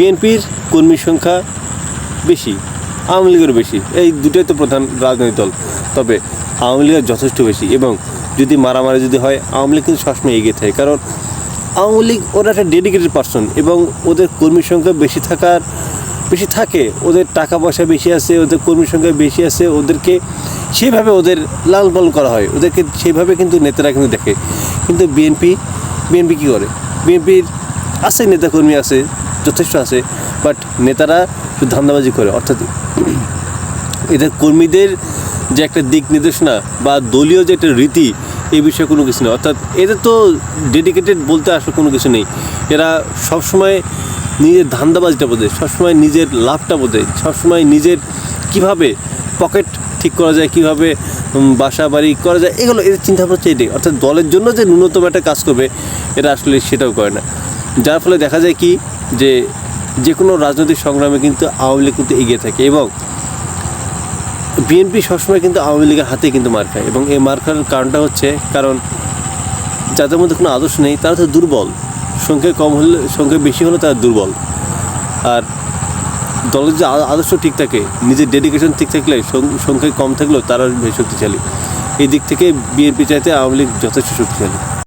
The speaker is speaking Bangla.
বিএনপির কর্মীর সংখ্যা বেশি, আওয়ামী লীগেরও বেশি। এই দুটোই তো প্রধান রাজনৈতিক দল। তবে আওয়ামী লীগের যথেষ্ট বেশি এবং যদি মারামারি যদি হয়, আওয়ামী লীগ কিন্তু সবসময় এগিয়ে থাকে। কারণ আওয়ামী লীগ ওরা একটা ডেডিকেটেড পার্সন এবং ওদের কর্মীর সংখ্যা বেশি থাকার, বেশি থাকে। ওদের টাকা পয়সা বেশি আছে, ওদের কর্মীর সংখ্যা বেশি আছে, ওদেরকে সেভাবে ওদের লাল পাল করা হয়। ওদেরকে সেইভাবে কিন্তু নেতারা কিন্তু দেখে। কিন্তু বিএনপি বিএনপি কী করে? বিএনপির আছে, নেতাকর্মী আছে, যথেষ্ট আছে বাট নেতারা শুধু ধান্দাবাজি করে। অর্থাৎ এদের কর্মীদের যে একটা দিক নির্দেশনা বা দলীয় যে একটা রীতি, এই বিষয়ে কোনো কিছু নেই। অর্থাৎ এদের তো ডেডিকেটেড বলতে আসলে কোনো কিছু নেই। এরা সবসময় নিজের ধান্দাবাজিটা বোঝে, সবসময় নিজের লাভটা বোঝে, সবসময় নিজের কীভাবে পকেট ঠিক করা যায়, কীভাবে বাসা বাড়ি করা যায়, এগুলো এদের চিন্তা হচ্ছে এটাই। অর্থাৎ দলের জন্য যে ন্যূনতম একটা কাজ করবে, এরা আসলে সেটাও করে না। যার ফলে দেখা যায় কি যে যে কোনো রাজনৈতিক সংগ্রামে কিন্তু আওয়ামী লীগ কিন্তু এগিয়ে থাকে এবং বিএনপি সবসময় কিন্তু আওয়ামী লীগের হাতে কিন্তু মার খায় এবং এই মার খাওয়ার কারণটা হচ্ছে কারণ যাদের মধ্যে কোনো আদর্শ নেই, তারা তো দুর্বল। সংখ্যা কম হলে সংখ্যা বেশি হলে তারা দুর্বল। আর দলের যে আদর্শ ঠিক থাকে, নিজের ডেডিকেশন ঠিক থাকলে সংখ্যায় কম থাকলেও তারা শক্তিশালী। এই দিক থেকে বিএনপি চাইতে আওয়ামী লীগ যথেষ্ট শক্তিশালী।